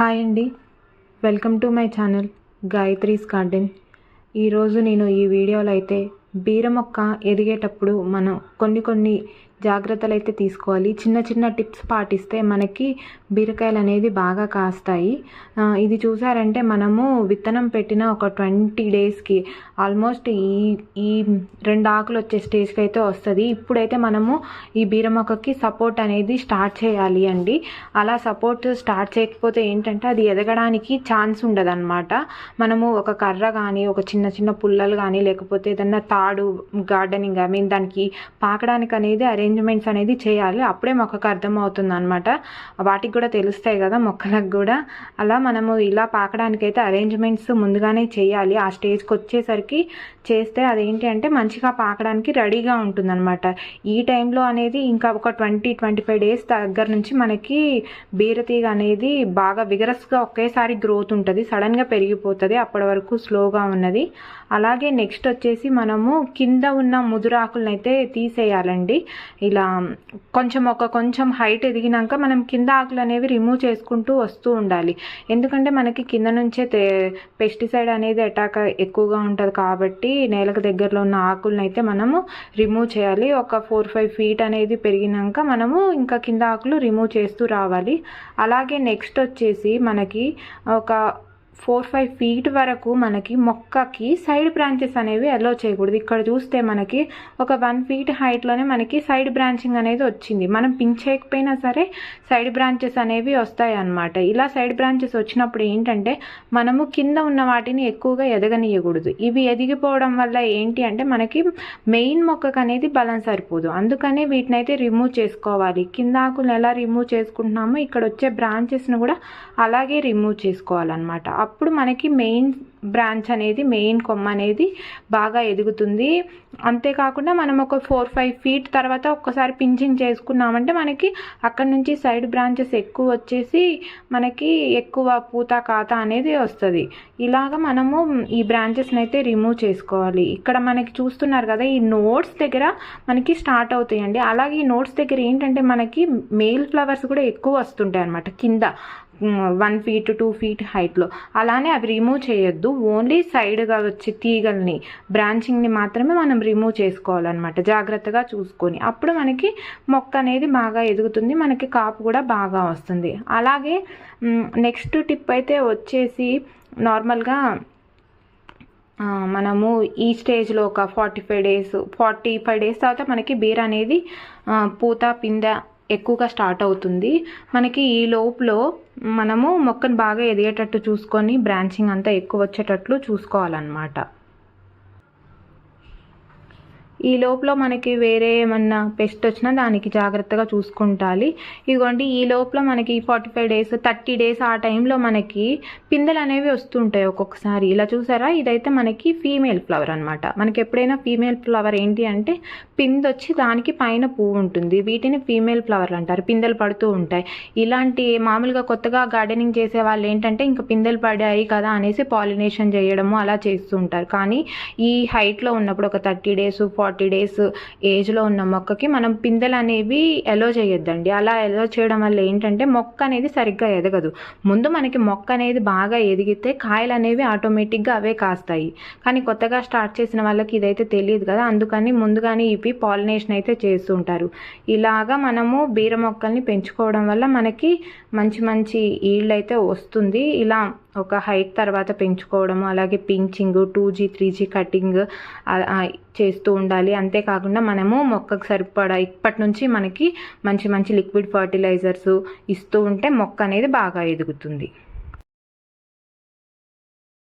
Hi అండి. Welcome to my channel Gayatri's garden. ఈరోజు నేను ఈ వీడియోలో అయితే బీర మొక్క ఎదిగేటప్పుడు మనం కొన్ని కొన్ని జాగ్రత్తలు అయితే తీసుకోవాలి. చిన్న చిన్న టిప్స్ పాటిస్తే మనకి బీరకాయలు అనేది బాగా కాస్తాయి. ఇది చూసారంటే మనము విత్తనం పెట్టిన ఒక ట్వంటీ డేస్కి ఆల్మోస్ట్ ఈ ఈ రెండు ఆకులు వచ్చే స్టేజ్కి అయితే వస్తుంది. ఇప్పుడైతే మనము ఈ బీర మొక్కకి సపోర్ట్ అనేది స్టార్ట్ చేయాలి అండి. అలా సపోర్ట్ స్టార్ట్ చేయకపోతే ఏంటంటే అది ఎదగడానికి ఛాన్స్ ఉండదన్నమాట. మనము ఒక కర్ర కానీ ఒక చిన్న చిన్న పుల్లలు కానీ లేకపోతే ఏదన్నా తాడు గార్డెనింగ్ ఐ మీన్ దానికి పాకడానికి అనేది అరేంజ్మెంట్స్ అనేది చేయాలి. అప్పుడే మొక్కకు అర్థమవుతుంది అనమాట వాటికి కూడా తెలుస్తాయి కదా మొక్కలకు కూడా. అలా మనము ఇలా పాకడానికి అయితే అరేంజ్మెంట్స్ ముందుగానే చేయాలి. ఆ స్టేజ్కి వచ్చేసరికి చేస్తే అదేంటి అంటే మంచిగా పాకడానికి రెడీగా ఉంటుందన్నమాట. ఈ టైంలో అనేది ఇంకా ఒక ట్వంటీ ట్వంటీ ఫైవ్ డేస్ దగ్గర నుంచి మనకి బీరతీగ అనేది బాగా విగరస్గా ఒకేసారి గ్రోత్ ఉంటుంది. సడన్గా పెరిగిపోతుంది. అప్పటి వరకు స్లోగా ఉన్నది. అలాగే నెక్స్ట్ వచ్చేసి మనము కింద ఉన్న ముదురాకులను అయితే తీసేయాలండి. ఇలా కొంచెం ఒక కొంచెం హైట్ ఎదిగినాక మనం కింద ఆకులు అనేవి రిమూవ్ చేసుకుంటూ వస్తూ ఉండాలి. ఎందుకంటే మనకి కింద నుంచే పెస్టిసైడ్ అనేది అటాక్ ఎక్కువగా ఉంటుంది కాబట్టి నేలకు దగ్గరలో ఉన్న ఆకులను అయితే మనము రిమూవ్ చేయాలి. ఒక ఫోర్ ఫైవ్ ఫీట్ అనేది పెరిగినాక మనము ఇంకా కింద ఆకులు రిమూవ్ చేస్తూ రావాలి. అలాగే నెక్స్ట్ వచ్చేసి మనకి ఒక ఫోర్ ఫైవ్ ఫీట్ వరకు మనకి మొక్కకి సైడ్ బ్రాంచెస్ అనేవి అలో చేయకూడదు. ఇక్కడ చూస్తే మనకి ఒక వన్ ఫీట్ హైట్లోనే మనకి సైడ్ బ్రాంచింగ్ అనేది వచ్చింది. మనం పింక్ చేయకపోయినా సరే సైడ్ బ్రాంచెస్ అనేవి వస్తాయి అన్నమాట. ఇలా సైడ్ బ్రాంచెస్ వచ్చినప్పుడు ఏంటంటే మనము కింద ఉన్న వాటిని ఎక్కువగా ఎదగనీయకూడదు. ఇవి ఎదిగిపోవడం వల్ల ఏంటి అంటే మనకి మెయిన్ మొక్కకు అనేది బలం సరిపోదు. అందుకనే వీటిని అయితే రిమూవ్ చేసుకోవాలి. కింద ఆకులను ఎలా రిమూవ్ చేసుకుంటున్నామో ఇక్కడ వచ్చే బ్రాంచెస్ను కూడా అలాగే రిమూవ్ చేసుకోవాలన్నమాట. అప్పుడు మనకి మెయిన్ బ్రాంచ్ అనేది మెయిన్ కొమ్మ అనేది బాగా ఎదుగుతుంది. అంతేకాకుండా మనం ఒక ఫోర్ ఫైవ్ ఫీట్ తర్వాత ఒక్కసారి పించింగ్ చేసుకున్నామంటే మనకి అక్కడ నుంచి సైడ్ బ్రాంచెస్ ఎక్కువ వచ్చేసి మనకి ఎక్కువ పూత కాత అనేది వస్తుంది. ఇలాగ మనము ఈ బ్రాంచెస్ని అయితే రిమూవ్ చేసుకోవాలి. ఇక్కడ మనకి చూస్తున్నారు కదా ఈ నోట్స్ దగ్గర మనకి స్టార్ట్ అవుతాయండి. అలాగే ఈ నోట్స్ దగ్గర ఏంటంటే మనకి మేల్ ఫ్లవర్స్ కూడా ఎక్కువ వస్తుంటాయి అనమాట కింద. వన్ ఫీట్ టూ ఫీట్ హైట్లో అలానే అవి రిమూవ్ చేయొద్దు. ఓన్లీ సైడ్గా వచ్చే తీగల్ని బ్రాంచింగ్ని మాత్రమే మనం రిమూవ్ చేసుకోవాలన్నమాట. జాగ్రత్తగా చూసుకొని. అప్పుడు మనకి మొక్క అనేది బాగా ఎదుగుతుంది. మనకి కాపు కూడా బాగా వస్తుంది. అలాగే నెక్స్ట్ టిప్ అయితే వచ్చేసి నార్మల్గా మనము ఈ స్టేజ్లో ఒక forty five days forty five days తర్వాత మనకి బీర్ అనేది పూత పింద ఎక్కువగా స్టార్ట్ అవుతుంది. మనకి ఈ లోపులో మనము మొక్కను బాగా ఎదిగేటట్టు చూసుకొని బ్రాంచింగ్ అంతా ఎక్కువ వచ్చేటట్లు చూసుకోవాలన్నమాట. ఈ లోపల మనకి వేరే ఏమన్నా పెస్ట్ వచ్చినా దానికి జాగ్రత్తగా చూసుకుంటాలి. ఇదిగోండి ఈ లోపల మనకి forty five days thirty days ఆ టైంలో మనకి పిందెలు అనేవి వస్తుంటాయి ఒక్కొక్కసారి. ఇలా చూసారా? ఇదైతే మనకి ఫీమేల్ ఫ్లవర్ అనమాట మనకి ఎప్పుడైనా ఫీమేల్ ఫ్లవర్ ఏంటి అంటే పిందె వచ్చి దానికి పైన పువ్వు ఉంటుంది. వీటిని ఫీమేల్ ఫ్లవర్లు అంటారు. పిందెలు పడుతూ ఉంటాయి. ఇలాంటి మామూలుగా కొత్తగా గార్డెనింగ్ చేసే వాళ్ళు ఏంటంటే ఇంకా పిందెలు పడాయి కదా అనేసి పాలినేషన్ చేయడము అలా చేస్తూ ఉంటారు. కానీ ఈ హైట్లో ఉన్నప్పుడు ఒక థర్టీ డేస్ ఫార్టీ డేస్ ఏజ్లో ఉన్న మొక్కకి మనం పిందెలు అనేవి ఎలో చేయొద్దండి. అలా ఎలో చేయడం వల్ల ఏంటంటే మొక్క అనేది సరిగ్గా ఎదగదు. ముందు మనకి మొక్క అనేది బాగా ఎదిగితే కాయలు అనేవి ఆటోమేటిక్గా అవే కాస్తాయి. కానీ కొత్తగా స్టార్ట్ చేసిన వాళ్ళకి ఇదైతే తెలియదు కదా. అందుకని ముందుగానే ఇవి పాలినేషన్ అయితే చేస్తూ ఉంటారు. ఇలాగా మనము బీర మొక్కల్ని పెంచుకోవడం వల్ల మనకి మంచి మంచి ఈల్డ్ అయితే వస్తుంది. ఇలా ఒక హైట్ తర్వాత పెంచుకోవడము అలాగే pinching two G three G cutting చేస్తూ ఉండాలి. అంతేకాకుండా మనము మొక్కకు సరిపడా ఇప్పటి నుంచి మనకి మంచి మంచి లిక్విడ్ ఫర్టిలైజర్స్ ఇస్తూ ఉంటే మొక్క అనేది బాగా ఎదుగుతుంది.